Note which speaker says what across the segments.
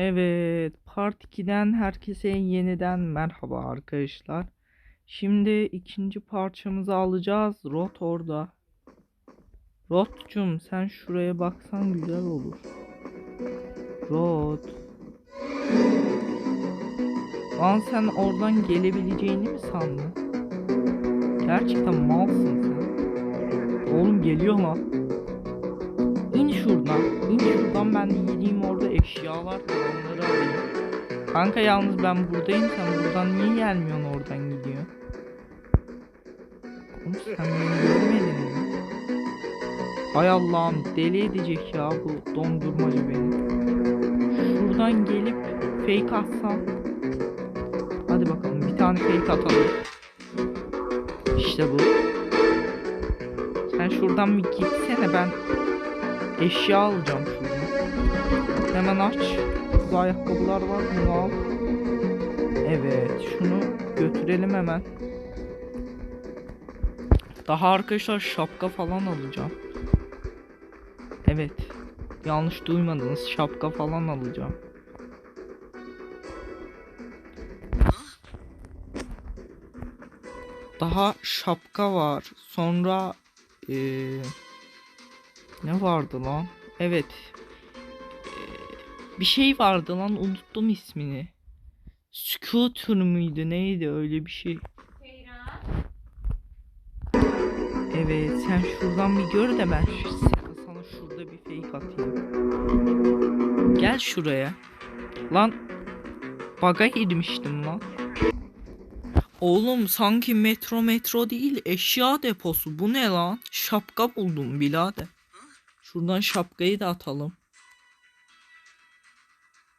Speaker 1: Evet, Part 2'den herkese yeniden merhaba arkadaşlar. Şimdi ikinci parçamızı alacağız. Rot orada. Rotcum sen şuraya baksan güzel olur. Rot. Lan sen oradan gelebileceğini mi sandın? Gerçekten malsın sen. Oğlum geliyor lan. İn şuradan. İn şuradan ben de gideyim orada eşyalar var onları alayım. Kanka yalnız ben buradayım sen buradan niye gelmiyorsun oradan gidiyor? Oğlum sen beni görmedin mi? Hay Allah'ım deli edecek ya bu dondurmacı beni. Şuradan gelip fake atsam. Hadi bakalım bir tane fake atalım. İşte bu. Sen şuradan bir gitsene ben eşya alacağım şuradan. Hemen aç. Burada ayakkabılar var bunu al. Evet şunu götürelim hemen. Daha arkadaşlar şapka falan alacağım. Evet. Yanlış duymadınız. Şapka falan alacağım. Daha şapka var. Sonra eee ne vardı lan? Evet. Bir şey vardı lan unuttum ismini. Scooter müydü neydi öyle bir şey. Evet sen şuradan bir gör de ben sana şurada bir fake atayım. Gel şuraya. Lan baga girmiştim lan. Oğlum sanki metro metro değil eşya deposu bu ne lan? Şapka buldum birader. Şuradan şapkayı da atalım.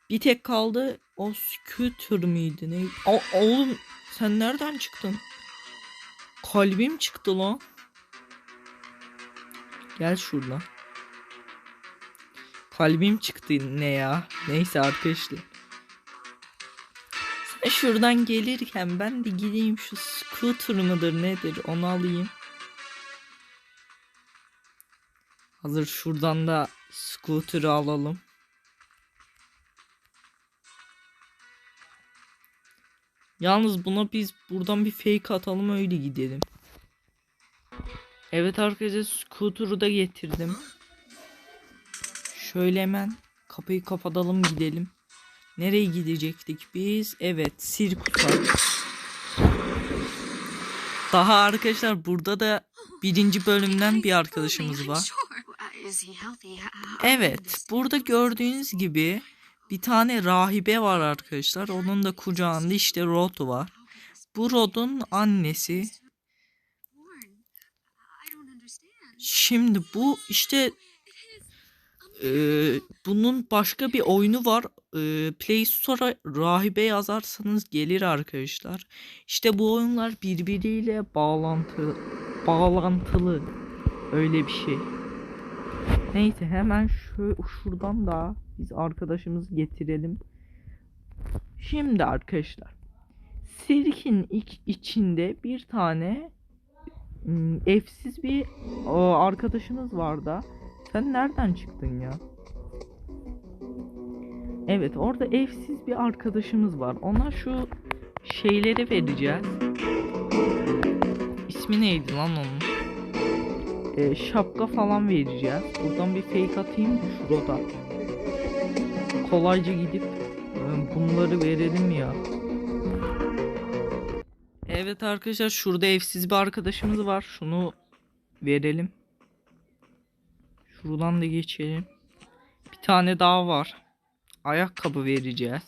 Speaker 1: Bir tek kaldı. O scooter miydi ne? O, oğlum sen nereden çıktın? Kalbim çıktı lan. Gel şuradan. Kalbim çıktı ne ya? Neyse arkadaşlar. Sen şuradan gelirken ben de gideyim şu scooter mıdır nedir onu alayım. Hazır şuradan da scooter'ı alalım. Yalnız buna biz buradan bir fake atalım öyle gidelim. Evet arkadaşlar scooter'ı da getirdim. Şöyle hemen kapıyı kapatalım gidelim. Nereye gidecektik biz? Evet sirkusa. Daha arkadaşlar burada da birinci bölümden bir arkadaşımız var. Evet, burada gördüğünüz gibi bir tane rahibe var arkadaşlar. Onun da kucağında işte Rod var. Bu Rod'un annesi. Şimdi bu işte e, bunun başka bir oyunu var. E, Play Store'a rahibe yazarsanız gelir arkadaşlar. İşte bu oyunlar birbiriyle bağlantı bağlantılı. Öyle bir şey. Neyse hemen şu şuradan da biz arkadaşımızı getirelim. Şimdi arkadaşlar. Sirkin iç- içinde bir tane evsiz bir o, arkadaşımız var da. Sen nereden çıktın ya? Evet orada evsiz bir arkadaşımız var. Ona şu şeyleri vereceğiz. İsmi neydi lan onun? E, şapka falan vereceğiz. Buradan bir fake atayım da şurada. Kolayca gidip e, bunları verelim ya. Evet arkadaşlar şurada evsiz bir arkadaşımız var. Şunu verelim. Şuradan da geçelim. Bir tane daha var. Ayakkabı vereceğiz.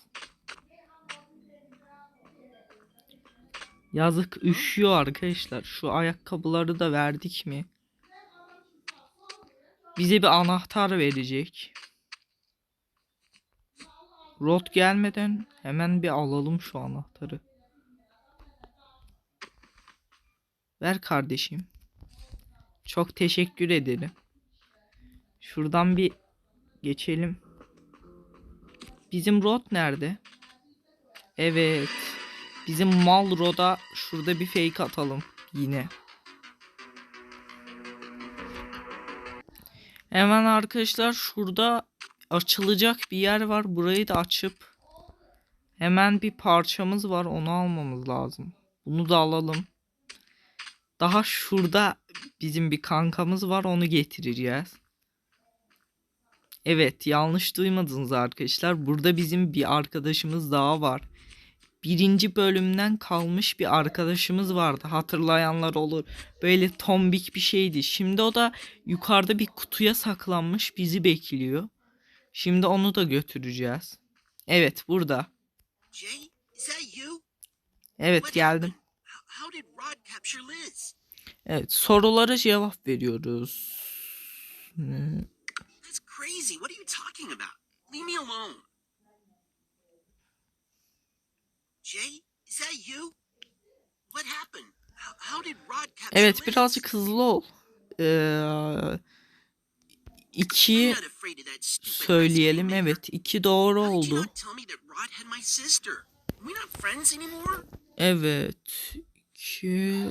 Speaker 1: Yazık üşüyor arkadaşlar. Şu ayakkabıları da verdik mi? Bize bir anahtar verecek. Rot gelmeden hemen bir alalım şu anahtarı. Ver kardeşim. Çok teşekkür ederim. Şuradan bir geçelim. Bizim Rod nerede? Evet. Bizim mal Rod'a şurada bir fake atalım yine. Hemen arkadaşlar şurada açılacak bir yer var. Burayı da açıp hemen bir parçamız var. Onu almamız lazım. Bunu da alalım. Daha şurada bizim bir kankamız var. Onu getireceğiz. Evet yanlış duymadınız arkadaşlar. Burada bizim bir arkadaşımız daha var. Birinci bölümden kalmış bir arkadaşımız vardı. Hatırlayanlar olur. Böyle tombik bir şeydi. Şimdi o da yukarıda bir kutuya saklanmış bizi bekliyor. Şimdi onu da götüreceğiz. Evet burada. Evet geldim. Evet sorulara cevap veriyoruz. Hmm,
Speaker 2: That's crazy. What are you talking about? Leave me alone. Jay, is that you? What happened? How, how did Rod capture
Speaker 1: Evet birazcık hızlı ol. Ee, iki söyleyelim. Evet iki doğru oldu. Evet. 2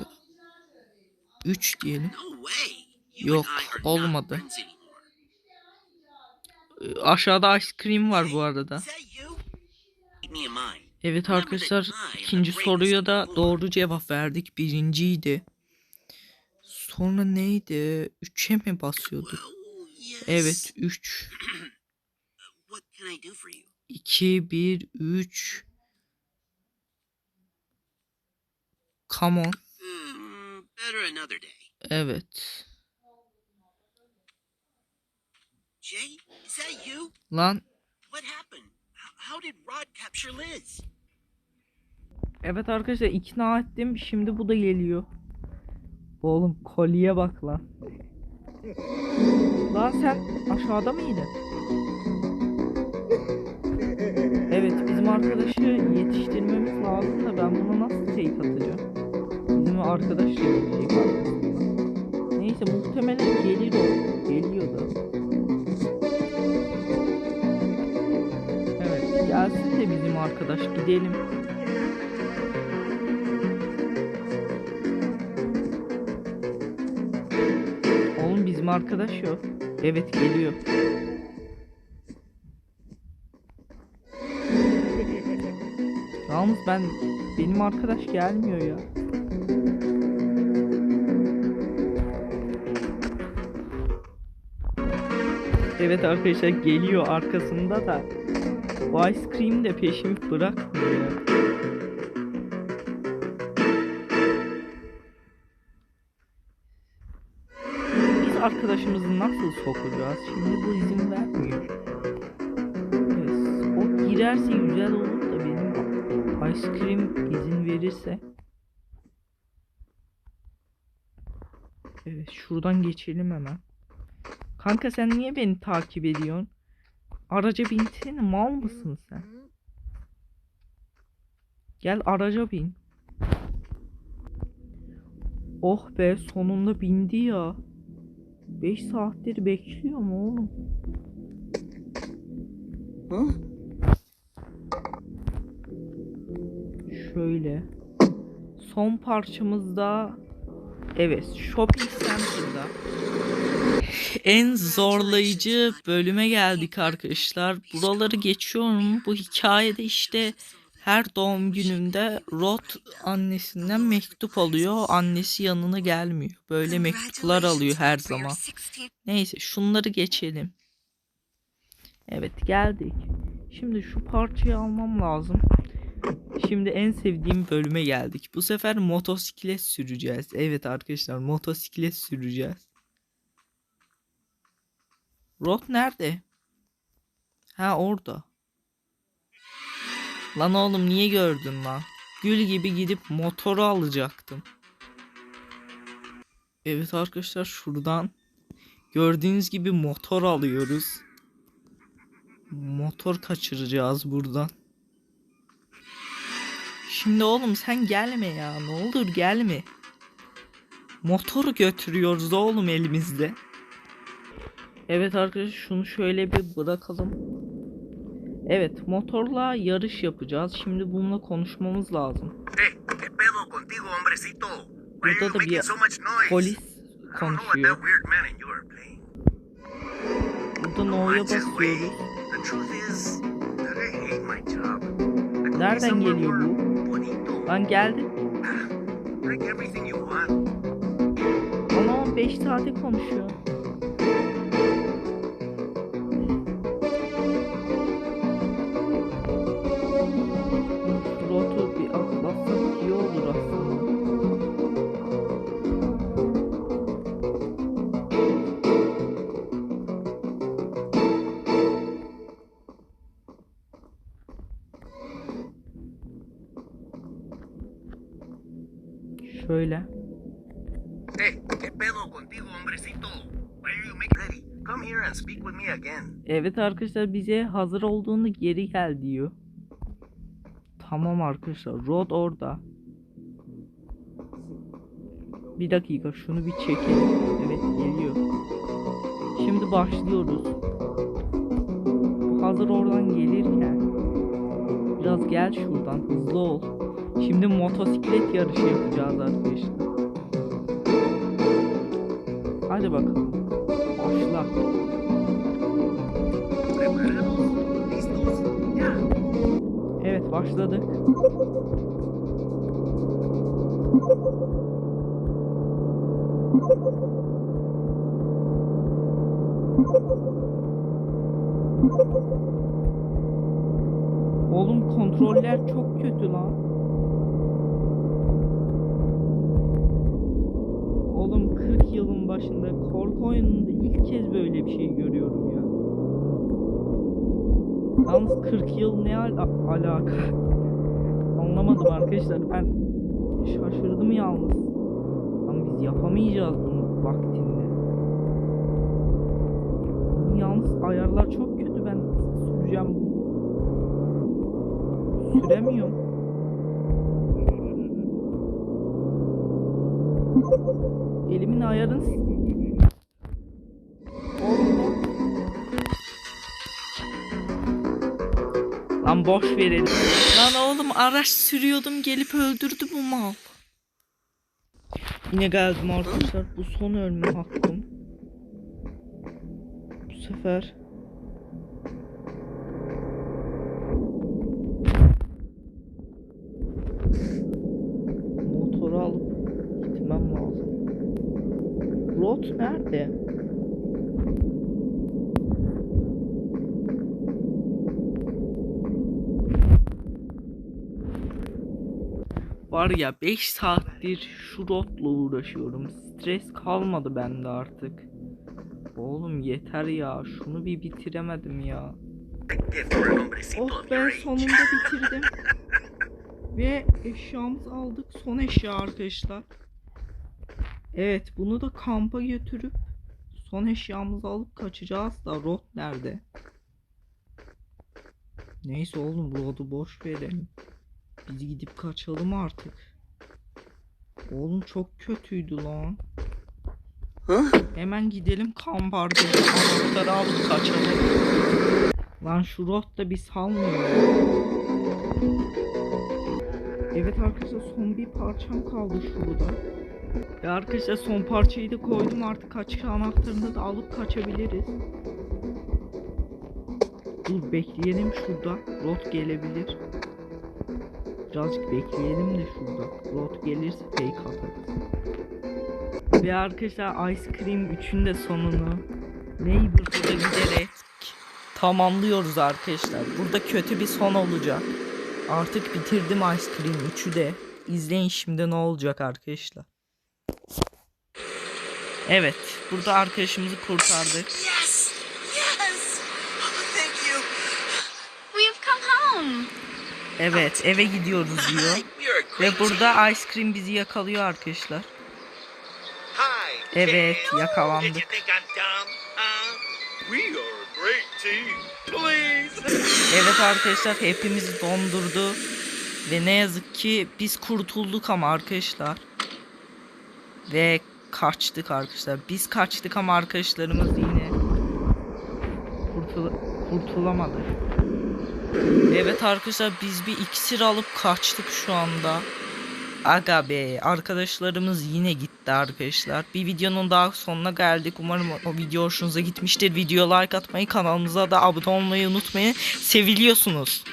Speaker 1: 3 diyelim. Yok, olmadı. Ee, Aşağıda ice cream var bu arada. Evet arkadaşlar ikinci soruya da doğru cevap verdik. Birinciydi. Sonra neydi? 3'e mi basıyorduk? Evet 3.
Speaker 2: What can I do for you?
Speaker 1: 2, 1, 3. Come on.
Speaker 2: Hmm.
Speaker 1: Evet. Lan.
Speaker 2: What happened? How did Rod capture Liz?
Speaker 1: Evet arkadaşlar ikna ettim. Şimdi bu da geliyor. Oğlum kolye bak lan. Lan sen aşağıda mıydın? Evet bizim arkadaşı yetiştirmemiz lazım da ben buna nasıl teyit atacağım? Bizim arkadaş gelecek arkasından. Neyse muhtemelen gelir o. Geliyor da. Evet gelsin de bizim arkadaş gidelim. Bizim arkadaş yok. Evet geliyor. Yalnız ben benim arkadaş gelmiyor ya. Evet arkadaşlar geliyor arkasında da. Bu ice cream de peşimi bırakmıyor. Arkadaşımızı nasıl sokacağız? Şimdi bu izin vermiyor. O girerse güzel olur da benim ice cream izin verirse. Evet şuradan geçelim hemen. Kanka sen niye beni takip ediyorsun? Araca binsene mal mısın sen? Gel araca bin. Oh be sonunda bindi ya. 5 saattir bekliyor mu oğlum? Şöyle. Son parçamızda evet shopping center'da en zorlayıcı bölüme geldik arkadaşlar. Buraları geçiyorum. Bu hikayede işte her doğum gününde Rod annesinden mektup alıyor. Annesi yanına gelmiyor. Böyle mektuplar alıyor her zaman. Neyse şunları geçelim. Evet geldik. Şimdi şu parçayı almam lazım. Şimdi en sevdiğim bölüme geldik. Bu sefer motosiklet süreceğiz. Evet arkadaşlar motosiklet süreceğiz. Rod nerede? Ha orada. Lan oğlum niye gördün lan? Gül gibi gidip motoru alacaktım. Evet arkadaşlar şuradan gördüğünüz gibi motor alıyoruz. Motor kaçıracağız buradan. Şimdi oğlum sen gelme ya. Ne olur gelme. Motoru götürüyoruz oğlum elimizde. Evet arkadaşlar şunu şöyle bir bırakalım. Evet motorla yarış yapacağız. Şimdi bununla konuşmamız lazım. Burada da bir polis konuşuyor. Burada no'ya basıyoruz. Nereden geliyor bu? Lan geldi. Ama 5 saate konuşuyor. Evet arkadaşlar bize hazır olduğunu geri gel diyor. Tamam arkadaşlar. Rod orada. Bir dakika şunu bir çekelim. Evet geliyor. Şimdi başlıyoruz. Hazır oradan gelirken biraz gel şuradan hızlı ol. Şimdi motosiklet yarışı yapacağız arkadaşlar. Hadi bakalım. Başla. Evet başladık. Oğlum kontroller çok kötü lan. Oğlum 40 yılın başında korku oyununda ilk kez böyle bir şey görüyorum ya. Yalnız 40 yıl ne ala- alaka? Anlamadım arkadaşlar ben şaşırdım yalnız. Ama biz yapamayacağız bunu vaktinde. Yalnız ayarlar çok kötü ben süreceğim bunu. Süremiyorum. Elimin ayarını Lan boş verelim. Lan oğlum araç sürüyordum gelip öldürdü bu mal. Yine geldim arkadaşlar. Bu son ölme hakkım. Bu sefer motoru alıp gitmem lazım. Rot nerede? Var ya 5 saattir şu rotla uğraşıyorum. Stres kalmadı bende artık. Oğlum yeter ya. Şunu bir bitiremedim ya. Oh be sonunda bitirdim. Ve eşyamızı aldık. Son eşya arkadaşlar. Evet bunu da kampa götürüp son eşyamızı alıp kaçacağız da Rod nerede? Neyse oğlum Rod'u boş verelim. Biz gidip kaçalım artık. Oğlum çok kötüydü lan. Hemen gidelim kamp arkadaşlar. Anahtarı alıp kaçalım. Lan şu Rod da bir salmıyor. Evet arkadaşlar son bir parçam kaldı şurada. Ya arkadaşlar son parçayı da koydum artık kaçış anahtarını da alıp kaçabiliriz. Dur bekleyelim şurada. Rot gelebilir. Birazcık bekleyelim de şurada. Rot gelirse fake atarız. Ve arkadaşlar Ice Cream 3'ün de sonunu Neighborhood'a giderek tamamlıyoruz arkadaşlar. Burada kötü bir son olacak. Artık bitirdim Ice Cream 3'ü de. İzleyin şimdi ne olacak arkadaşlar. Evet, burada arkadaşımızı kurtardık.
Speaker 2: Yes! Thank you.
Speaker 3: We've come home.
Speaker 1: Evet, eve gidiyoruz diyor. Ve burada Ice Cream bizi yakalıyor arkadaşlar. Evet, yakalandık. Evet arkadaşlar hepimizi dondurdu. Ve ne yazık ki biz kurtulduk ama arkadaşlar. Ve kaçtık arkadaşlar. Biz kaçtık ama arkadaşlarımız yine kurtul kurtulamadı. Evet arkadaşlar biz bir iksir alıp kaçtık şu anda. Aga be arkadaşlarımız yine gitti arkadaşlar. Bir videonun daha sonuna geldik. Umarım o video hoşunuza gitmiştir. Video like atmayı kanalımıza da abone olmayı unutmayın. Seviliyorsunuz.